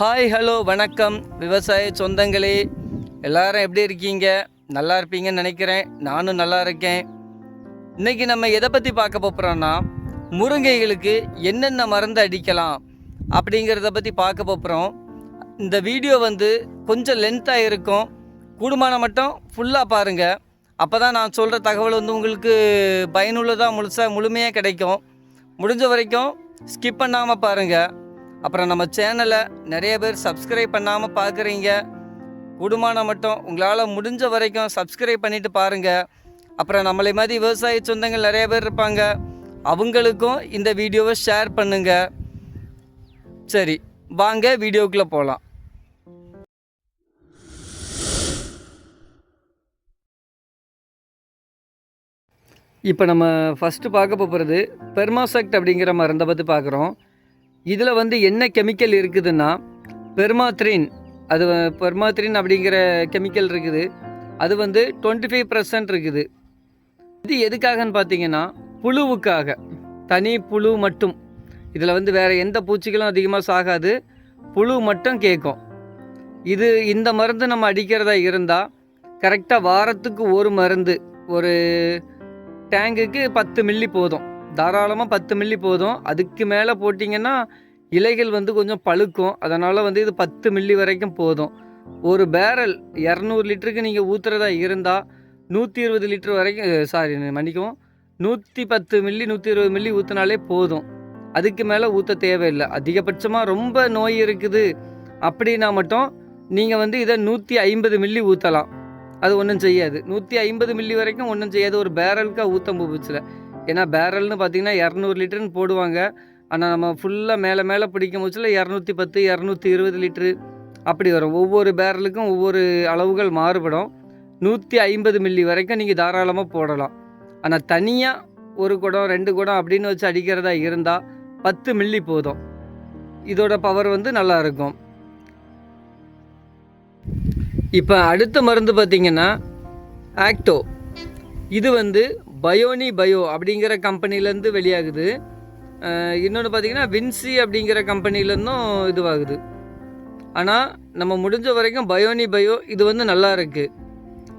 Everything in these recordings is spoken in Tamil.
ஹாய் ஹலோ வணக்கம். விவசாய சொந்தங்களே எல்லாரும் எப்படி இருக்கீங்க? நல்லா இருப்பீங்கன்னு நினைக்கிறேன். நானும் நல்லா இருக்கேன். இன்றைக்கி நம்ம எதை பற்றி பார்க்க போகிறோம்னா முருங்கைகளுக்கு என்னென்ன மருந்து அடிக்கலாம் அப்படிங்கிறத பற்றி பார்க்க போகிறோம் இந்த வீடியோ வந்து கொஞ்சம் லென்த்தாக இருக்கும். கூடுமான மட்டும் ஃபுல்லாக பாருங்கள் அப்போ தான் நான் சொல்கிற தகவல் வந்து உங்களுக்கு பயனுள்ளதாக முழுசாக முழுமையாக கிடைக்கும். முடிஞ்ச வரைக்கும் ஸ்கிப் பண்ணாமல் பாருங்கள் அப்புறம் நம்ம சேனலை நிறைய பேர் சப்ஸ்கிரைப் பண்ணாமல் பார்க்குறீங்க. கூடுமான மட்டும் உங்களால் முடிஞ்ச வரைக்கும் சப்ஸ்கிரைப் பண்ணிட்டு பாருங்கள் அப்புறம் நம்மளை மாதிரி விவசாய சொந்தங்கள் நிறைய பேர் இருப்பாங்க. அவங்களுக்கும் இந்த வீடியோவை ஷேர் பண்ணுங்க. சரி வாங்க வீடியோக்குள்ளே போகலாம் இப்போ நம்ம ஃபஸ்ட்டு பார்க்க போகிறது பெர்மாசெக்ட் அப்படிங்கிற மருந்தை பற்றி பார்க்குறோம். இதில் வந்து என்ன கெமிக்கல் இருக்குதுன்னா பெர்மாத்ரின் அது பெர்மாத்ரின் அப்படிங்கிற கெமிக்கல் இருக்குது. அது வந்து டுவெண்ட்டி ஃபைவ் பர்சன்ட் இருக்குது. இது எதுக்காகன்னு பார்த்தீங்கன்னா புழுவுக்காக. தனி புழு மட்டும். இதில் வந்து வேறு எந்த பூச்சிகளும் அதிகமாக சாகாது. புழு மட்டும் கேட்கும் இது இந்த மருந்து நம்ம அடிக்கிறதா இருந்தால் கரெக்டாக வாரத்துக்கு ஒரு மருந்து. ஒரு டேங்குக்கு பத்து மில்லி போதும். தாராளமாக பத்து மில்லி போதும். அதுக்கு மேலே போட்டிங்கன்னா இலைகள் வந்து கொஞ்சம் பழுக்கும். அதனால் வந்து இது பத்து மில்லி வரைக்கும் போதும். ஒரு பேரல் இரநூறு லிட்டருக்கு நீங்கள் ஊற்றுறதா இருந்தால் நூற்றி இருபது லிட்டர் வரைக்கும் சாரி மன்னிக்கவும். நூற்றி பத்து மில்லி நூற்றி இருபது மில்லி ஊற்றினாலே போதும். அதுக்கு மேலே ஊற்ற தேவையில்லை. அதிகபட்சமாக ரொம்ப நோய் இருக்குது அப்படின்னா மட்டும் நீங்கள் வந்து இதை நூற்றி ஐம்பது மில்லி ஊற்றலாம் அது ஒன்றும் செய்யாது. நூற்றி ஐம்பது மில்லி வரைக்கும் ஒன்றும் செய்யாது. ஒரு பேரலுக்காக ஊற்ற பூச்சில். ஏன்னா பேரல்னு பார்த்தீங்கன்னா இரநூறு லிட்டர்னு போடுவாங்க. ஆனால் நம்ம ஃபுல்லாக மேலே மேலே பிடிக்கும் போச்சுல இரநூத்தி பத்து இரநூத்தி இருபது லிட்ரு அப்படி வரும். ஒவ்வொரு பேரலுக்கும் ஒவ்வொரு அளவுகள் மாறுபடும். நூற்றி ஐம்பது மில்லி வரைக்கும் நீங்கள் தாராளமாக போடலாம். ஆனால் தனியாக ஒரு குடம் ரெண்டு குடம் அப்படின்னு வச்சு அடிக்கிறதா இருந்தால் பத்து மில்லி போதும். இதோட பவர் வந்து நல்லா இருக்கும். இப்போ அடுத்த மருந்து பார்த்திங்கன்னா ஆக்டோ இது வந்து பயோனி பயோ அப்படிங்கிற கம்பெனிலேருந்து வெளியாகுது. இன்னொன்று பார்த்தீங்கன்னா வின்சி அப்படிங்கிற கம்பெனிலேருந்தும் இதுவாகுது. ஆனால் நம்ம முடிஞ்ச வரைக்கும் பயோனி பயோ இது வந்து நல்லா இருக்குது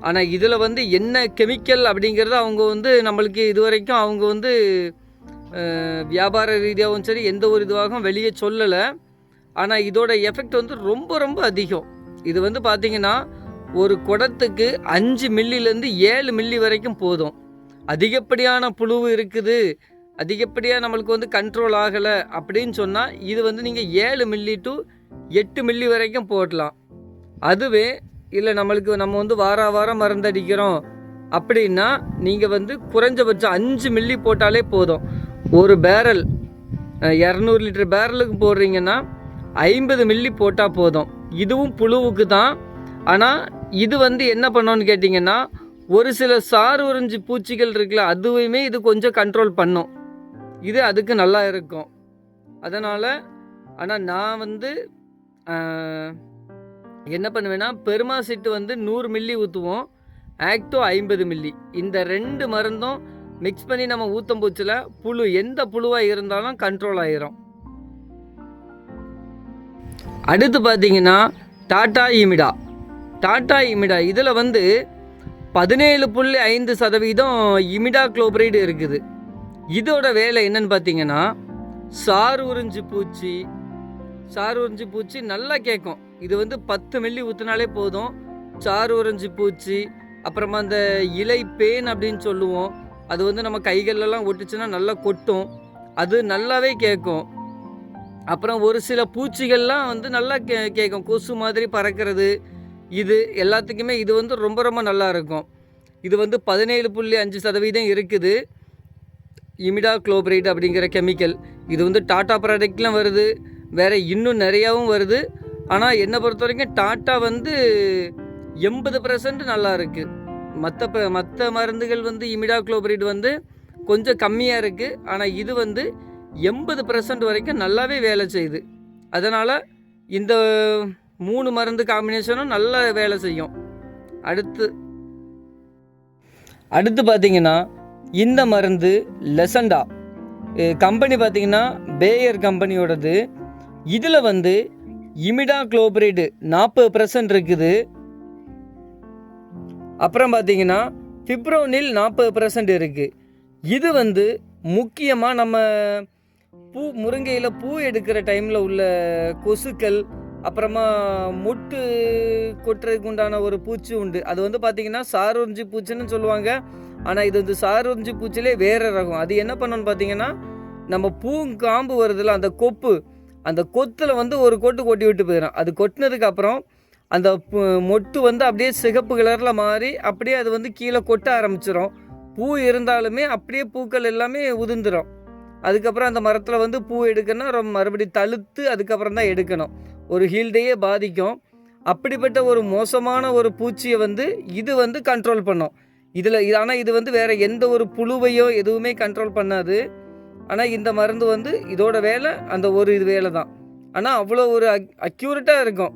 ஆனால் இதில் வந்து என்ன கெமிக்கல் அப்படிங்கிறத அவங்க வந்து நம்மளுக்கு இது வரைக்கும் அவங்க வந்து வியாபார ரீதியாகவும் சரி எந்த ஒரு இதுவாகவும் வெளியே சொல்லலை. ஆனால் இதோட எஃபெக்ட் வந்து ரொம்ப ரொம்ப அதிகம். இது வந்து பார்த்திங்கன்னா ஒரு குடத்துக்கு அஞ்சு மில்லிலேருந்து ஏழு மில்லி வரைக்கும் போதும். அதிகப்படியான புழு இருக்குது அதிகப்படியாக நம்மளுக்கு வந்து கண்ட்ரோல் ஆகலை அப்படின்னு சொன்னால் இது வந்து நீங்கள் ஏழு மில்லி டு எட்டு மில்லி வரைக்கும் போடலாம். அதுவே இல்லை நம்மளுக்கு நம்ம வந்து வார வாரம் மருந்தடிக்கிறோம் அப்படின்னா நீங்கள் வந்து குறைஞ்சபட்சம் அஞ்சு மில்லி போட்டாலே போதும். ஒரு பேரல் இரநூறு லிட்டர் பேரலுக்கு போடுறீங்கன்னா ஐம்பது மில்லி போட்டால் போதும். இதுவும் புழுவுக்கு தான். ஆனால் இது வந்து என்ன பண்ணோன்னு கேட்டிங்கன்னா ஒரு சில சாறு உறிஞ்சி பூச்சிகள் இருக்குல்ல அதுவுமே இது கொஞ்சம் கண்ட்ரோல் பண்ணும். இது அதுக்கு நல்லா இருக்கும். அதனால் ஆனால் நான் வந்து என்ன பண்ணுவேன்னா பெருமா சிட்டு வந்து நூறு மில்லி ஊற்றுவோம் ஆக்டோ ஐம்பது மில்லி இந்த ரெண்டு மருந்தும் மிக்ஸ் பண்ணி நம்ம ஊற்றும் பூச்சில் புழு எந்த புழுவாக இருந்தாலும் கண்ட்ரோல் ஆயிரும். அடுத்து பார்த்தீங்கன்னா டாட்டா இமிடா. டாட்டா இமிடா இதில் வந்து பதினேழு புள்ளி ஐந்து சதவீதம் இமிடா குளோபரைடு இருக்குது. இதோட வேலை என்னன்னு பார்த்தீங்கன்னா சாறு உறிஞ்சி பூச்சி சாறு உறிஞ்சி பூச்சி நல்லா கேட்கும் இது வந்து பத்து மில்லி ஊற்றினாலே போதும். சாறு உறிஞ்சி பூச்சி அப்புறமா அந்த இலை பேன் அப்படின்னு சொல்லுவோம். அது வந்து நம்ம கைகள்லாம் ஒட்டுச்சுன்னா நல்லா கொட்டும். அது நல்லாவே கேட்கும் அப்புறம் ஒரு சில பூச்சிகள்லாம் வந்து நல்லா கே கேட்கும் கொசு மாதிரி பறக்கிறது இது எல்லாத்துக்குமே இது வந்து ரொம்ப ரொம்ப நல்லா இருக்கும். இது வந்து பதினேழு புள்ளி அஞ்சு சதவீதம் இருக்குது. இமிடா குளோபரேட் அப்படிங்கிற கெமிக்கல். இது வந்து டாட்டா ப்ராடக்ட்லாம் வருது. வேறு இன்னும் நிறையாவும் வருது. ஆனால் என்னை பொறுத்த வரைக்கும் டாட்டா வந்து எண்பது பர்சன்ட் நல்லா இருக்குது மற்ற மற்ற மருந்துகள் வந்து இமிடா குளோபரேட் வந்து கொஞ்சம் கம்மியாக இருக்குது ஆனால் இது வந்து எண்பது பர்சன்ட் வரைக்கும் நல்லாவே வேலை செய்யுது. அதனால் இந்த மூணு மருந்து காம்பினேஷனும் நல்ல வேலை செய்யும். அடுத்து அடுத்து பார்த்தீங்கன்னா இந்த மருந்து லெசண்டா கம்பெனி பார்த்தீங்கன்னா பேயர் கம்பெனியோடது இதில் வந்து இமிடா குளோபரேடு நாற்பது பர்சன்ட் இருக்குது. அப்புறம் பார்த்தீங்கன்னா ஃபிப்ரோனில் நாற்பது பர்சன்ட் இருக்குது இது வந்து முக்கியமாக நம்ம பூ முருங்கையில் பூ எடுக்கிற டைமில் உள்ள கொசுக்கள் அப்புறமா மொட்டு கொட்டுறதுக்கு உண்டான ஒரு பூச்சி உண்டு. அது வந்து பார்த்திங்கன்னா சாரூர்ஞ்சி பூச்சின்னு சொல்லுவாங்க. ஆனால் இது வந்து சாரூர்ஞ்சி பூச்சிலே வேறு ரகம். அது என்ன பண்ணணும்னு பார்த்தீங்கன்னா நம்ம பூங்காம்பு காம்பு வருதுல அந்த கொப்பு அந்த கொத்தில் வந்து ஒரு கொட்டு கொட்டி விட்டு போயிடும் அது கொட்டினதுக்கு அப்புறம் அந்த மொட்டு வந்து அப்படியே சிகப்பு கலரில் மாறி அப்படியே அது வந்து கீழே கொட்ட ஆரம்பிச்சிடும் பூ இருந்தாலுமே அப்படியே பூக்கள் எல்லாமே உதிர்ந்துடும் அதுக்கப்புறம் அந்த மரத்தில் வந்து பூ எடுக்கணும்னா ரொம்ப மறுபடியும் தழுத்து அதுக்கப்புறம் தான் எடுக்கணும். ஒரு ஹீல்டையே பாதிக்கும். அப்படிப்பட்ட ஒரு மோசமான ஒரு பூச்சியை வந்து இது வந்து கண்ட்ரோல் பண்ணும். இதில் ஆனால் இது வந்து வேறு எந்த ஒரு புழுவையோ எதுவுமே கண்ட்ரோல் பண்ணாது. ஆனால் இந்த மருந்து வந்து இதோட வேலை அந்த ஒரு இது வேலை தான். ஆனால் அவ்வளோ ஒரு அக் அக்யூரேட்டாக இருக்கும்.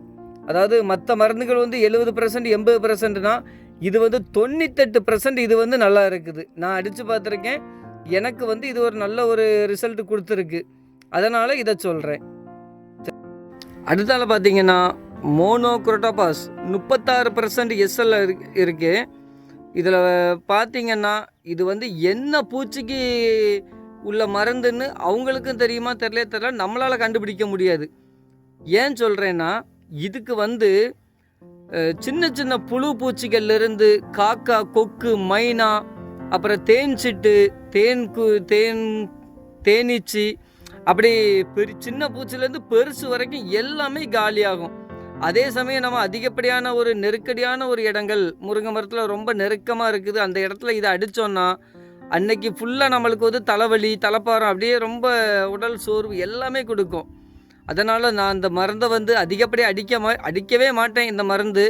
அதாவது மற்ற மருந்துகள் வந்து எழுபது பர்சன்ட் எண்பது பர்சன்ட்னா இது வந்து தொண்ணூத்தெட்டு பர்சன்ட் இது வந்து நல்லா இருக்குது. நான் அடித்து பார்த்துருக்கேன். எனக்கு வந்து இது ஒரு நல்ல ஒரு ரிசல்ட் கொடுத்துருக்கு. அதனால் இதை சொல்கிறேன் அடுத்தால பார்த்தீங்கன்னா மோனோக்ரோட்டோபாஸ் முப்பத்தாறு பர்சன்ட் எஸ்எல் இருக்குது இதில் பார்த்தீங்கன்னா இது வந்து என்ன பூச்சிக்கு உள்ள மருந்துன்னு அவங்களுக்கும் தெரியுமா தெரியல தெரியல. நம்மளால் கண்டுபிடிக்க முடியாது. ஏன் சொல்கிறேன்னா இதுக்கு வந்து சின்ன சின்ன புழு பூச்சிகள்லேருந்து காக்கா கொக்கு மைனா அப்புறம் தேன் சிட்டு தேன் கு தேன் தேனீச்சி அப்படி பெரிய சின்ன பூச்சிலேருந்து பெருசு வரைக்கும் எல்லாமே காலியாகும். அதே சமயம் நம்ம அதிகப்படியான ஒரு நெருக்கடியான ஒரு இடங்கள் முருங்கை மரத்தில் ரொம்ப நெருக்கமாக இருக்குது. அந்த இடத்துல இதை அடித்தோன்னா அன்னைக்கு ஃபுல்லாக நம்மளுக்கு வந்து தலைவலி தலைப்பாரம் அப்படியே ரொம்ப உடல் சோர்வு எல்லாமே கொடுக்கும். அதனால் நான் அந்த மருந்தை வந்து அதிகப்படியாக அடிக்க மா அடிக்கவே மாட்டேன் இந்த மருந்து.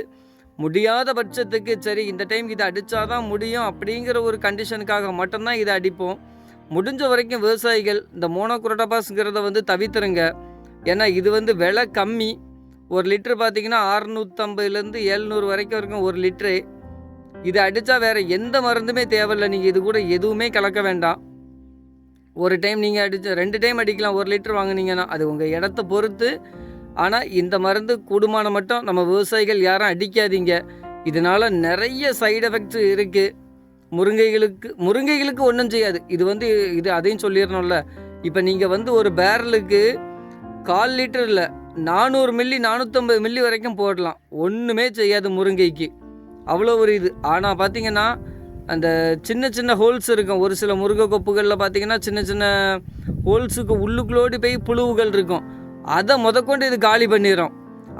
முடியாத பட்சத்துக்கு சரி இந்த டைம் இதை அடித்தாதான் முடியும் அப்படிங்கிற ஒரு கண்டிஷனுக்காக மட்டும்தான் இதை அடிப்போம். முடிஞ்ச வரைக்கும் விவசாயிகள் இந்த மோனோக்ரோட்டபாஸ்ங்கிறத வந்து தவிர்த்துருங்க. ஏன்னா இது வந்து விலை கம்மி. ஒரு லிட்ரு பார்த்திங்கன்னா அறுநூற்றம்பதுலேருந்து எழுநூறு வரைக்கும் இருக்கும் ஒரு லிட்ரு இது அடித்தா வேறு எந்த மருந்துமே தேவையில்லை. நீங்கள் இது கூட எதுவுமே கலக்க வேண்டாம். ஒரு டைம் நீங்கள் அடிச்சு ரெண்டு டைம் அடிக்கலாம். ஒரு லிட்டர் வாங்கினீங்கன்னா அது உங்கள் இடத்த பொறுத்து ஆனால் இந்த மருந்து கூடுமான மட்டும் நம்ம விவசாயிகள் யாரும் அடிக்காதீங்க. இதனால் நிறைய சைடு எஃபெக்ட்ஸ் இருக்குது முருங்கைகளுக்கு முருங்கைகளுக்கு ஒன்றும் செய்யாது. இது வந்து இது அதையும் சொல்லிடணும்ல. இப்போ நீங்கள் வந்து ஒரு பேரலுக்கு கால் லிட்டர் இல்லை நானூறு மில்லி நானூற்றம்பது மில்லி வரைக்கும் போடலாம். ஒன்றுமே செய்யாது முருங்கைக்கு. அவ்வளோ ஒரு இது. ஆனால் பார்த்தீங்கன்னா அந்த சின்ன சின்ன ஹோல்ஸ் இருக்கும். ஒரு சில முருங்கை கொப்புகளில் பார்த்தீங்கன்னா சின்ன சின்ன ஹோல்ஸுக்கு உள்ளுக்குள்ளோடி போய் புழுவுகள் இருக்கும். அதை முதற்கொண்டு இது காலி பண்ணிடும்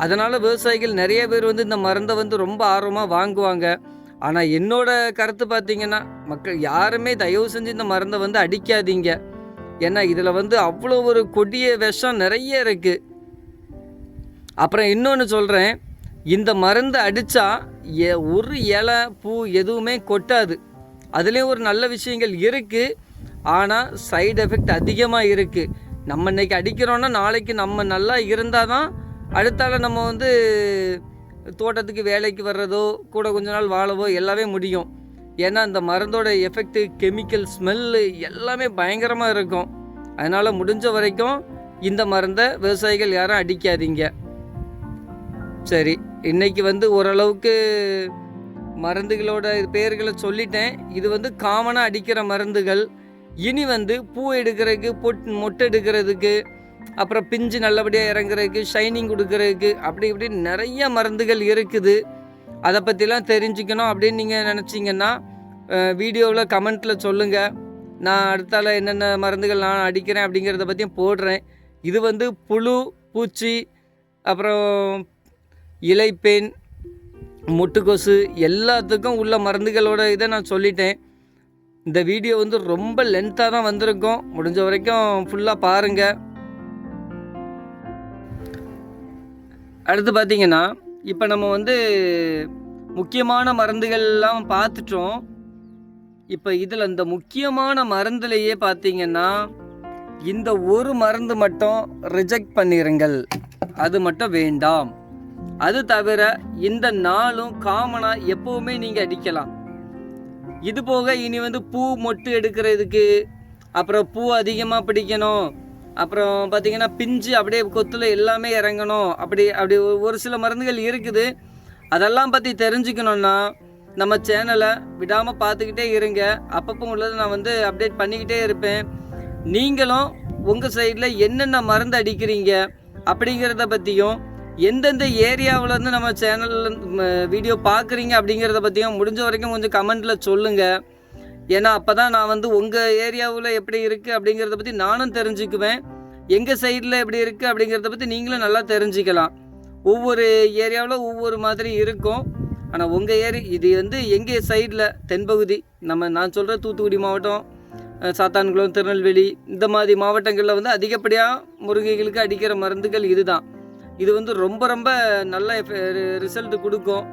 அதனால் விவசாயிகள் நிறைய பேர் வந்து இந்த மருந்தை வந்து ரொம்ப ஆர்வமாக வாங்குவாங்க. ஆனால் என்னோட கருத்து பார்த்தீங்கன்னா மக்கள் யாருமே தயவு செஞ்சு இந்த மருந்தை வந்து அடிக்காதீங்க. ஏன்னா இதில் வந்து அவ்வளோ ஒரு கொடிய விஷம் நிறைய இருக்குது அப்புறம் இன்னொன்று சொல்கிறேன் இந்த மருந்து அடித்தா ஒரு இலை பூ எதுவுமே கொட்டாது. அதுலேயும் ஒரு நல்ல விஷயங்கள் இருக்குது ஆனால் சைடு எஃபெக்ட் அதிகமாக இருக்குது நம்ம இன்றைக்கி அடிக்கிறோன்னா நாளைக்கு நம்ம நல்லா இருந்தால் தான் அடுத்தால நம்ம வந்து தோட்டத்துக்கு வேலைக்கு வர்றதோ கூட கொஞ்ச நாள் வாழவோ எல்லாமே முடியும். ஏன்னா அந்த மருந்தோட எஃபெக்ட்டு கெமிக்கல் ஸ்மெல்லு எல்லாமே பயங்கரமாக இருக்கும். அதனால் முடிஞ்ச வரைக்கும் இந்த மருந்தை விவசாயிகள் யாரும் அடிக்காதீங்க. சரி இன்றைக்கி வந்து ஓரளவுக்கு மருந்துகளோட பேர்களை சொல்லிட்டேன். இது வந்து காமனாக அடிக்கிற மருந்துகள். இனி வந்து பூ எடுக்கிறதுக்கு பொட் மொட்டை எடுக்கிறதுக்கு அப்புறம் பிஞ்சு நல்லபடியாக இறங்குறதுக்கு ஷைனிங் கொடுக்கறதுக்கு அப்படி இப்படி நிறைய மருந்துகள் இருக்குது. அதை பற்றிலாம் தெரிஞ்சுக்கணும் அப்படின்னு நீங்கள் நினச்சிங்கன்னா வீடியோவில் கமெண்ட்டில் சொல்லுங்கள் நான் அடுத்தால என்னென்ன மருந்துகள் நான் அடிக்கிறேன் அப்படிங்கிறத பற்றியும் போடுறேன். இது வந்து புழு பூச்சி அப்புறம் இலைப்பெண் முட்டுக்கொசு எல்லாத்துக்கும் உள்ள மருந்துகளோட இதை நான் சொல்லிட்டேன். இந்த வீடியோ வந்து ரொம்ப லென்த்தாக தான் வந்திருக்கும். முடிஞ்ச வரைக்கும் ஃபுல்லாக பாருங்கள் அடுத்து பார்த்தீங்கன்னா இப்போ நம்ம வந்து முக்கியமான மருந்துகள்லாம் பார்த்துட்டோம். இப்போ இதில் இந்த முக்கியமான மருந்துலையே பார்த்தீங்கன்னா இந்த ஒரு மருந்து மட்டும் ரிஜெக்ட் பண்ணிடுங்கள் அது மட்டும் வேண்டாம். அது தவிர இந்த நாளும் காமனாக எப்போவுமே நீங்கள் அடிக்கலாம். இது போக இனி வந்து பூ மொட்டு எடுக்கிறதுக்கு அப்புறம் பூ அதிகமாக பிடிக்கணும் அப்புறம் பார்த்திங்கன்னா பிஞ்சு அப்படியே கொத்தில் எல்லாமே இறங்கணும் அப்படி அப்படி ஒரு சில மருந்துகள் இருக்குது. அதெல்லாம் பற்றி தெரிஞ்சுக்கணுன்னா நம்ம சேனலை விடாமல் பார்த்துக்கிட்டே இருங்க. அப்பப்போ உள்ளதை நான் வந்து அப்டேட் பண்ணிக்கிட்டே இருப்பேன். நீங்களும் உங்கள் சைடில் என்னென்ன மருந்து அடிக்கிறீங்க அப்படிங்கிறத பற்றியும் எந்தெந்த ஏரியாவில் இருந்து நம்ம சேனலில் வீடியோ பார்க்குறீங்க அப்படிங்கிறத பற்றியும் முடிஞ்ச வரைக்கும் கொஞ்சம் கமெண்ட்டில் சொல்லுங்கள் ஏன்னா அப்போ தான் நான் வந்து உங்கள் ஏரியாவில் எப்படி இருக்குது அப்படிங்கிறத பற்றி நானும் தெரிஞ்சுக்குவேன். எங்கள் சைடில் எப்படி இருக்குது அப்படிங்கிறத பற்றி நீங்களும் நல்லா தெரிஞ்சுக்கலாம். ஒவ்வொரு ஏரியாவில் ஒவ்வொரு மாதிரி இருக்கும். ஆனால் உங்கள் ஏரி இது வந்து எங்கள் சைடில் தென்பகுதி நம்ம நான் சொல்கிற தூத்துக்குடி மாவட்டம் சாத்தான்குளம் திருநெல்வேலி இந்த மாதிரி மாவட்டங்களில் வந்து அதிகப்படியாக முருங்கைகளுக்கு அடிக்கிற மருந்துகள் இதுதான். இது வந்து ரொம்ப ரொம்ப நல்ல ரிசல்ட் கொடுக்கும்.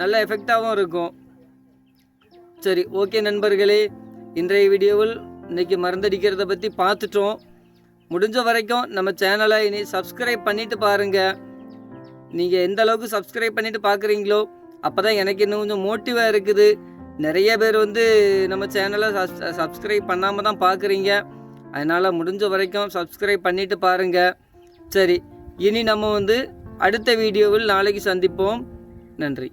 நல்ல எஃபெக்டாகவும் இருக்கும். சரி ஓகே நண்பர்களே. இன்றைய வீடியோவில் இன்னைக்கு மருந்தடிக்கிறத பற்றி பார்த்துட்டோம். முடிஞ்ச வரைக்கும் நம்ம சேனலை இனி சப்ஸ்கிரைப் பண்ணிவிட்டு பாருங்கள் நீங்கள் எந்த அளவுக்கு சப்ஸ்கிரைப் பண்ணிவிட்டு பார்க்குறீங்களோ அப்போ தான் எனக்கு இன்னும் கொஞ்சம் மோட்டிவாக இருக்குது. நிறைய பேர் வந்து நம்ம சேனலை சப்ஸ்கிரைப் பண்ணாமல் தான் பார்க்குறீங்க அதனால் முடிஞ்ச வரைக்கும் சப்ஸ்கிரைப் பண்ணிவிட்டு பாருங்கள் சரி இனி நம்ம வந்து அடுத்த வீடியோவில் நாளைக்கு சந்திப்போம். நன்றி.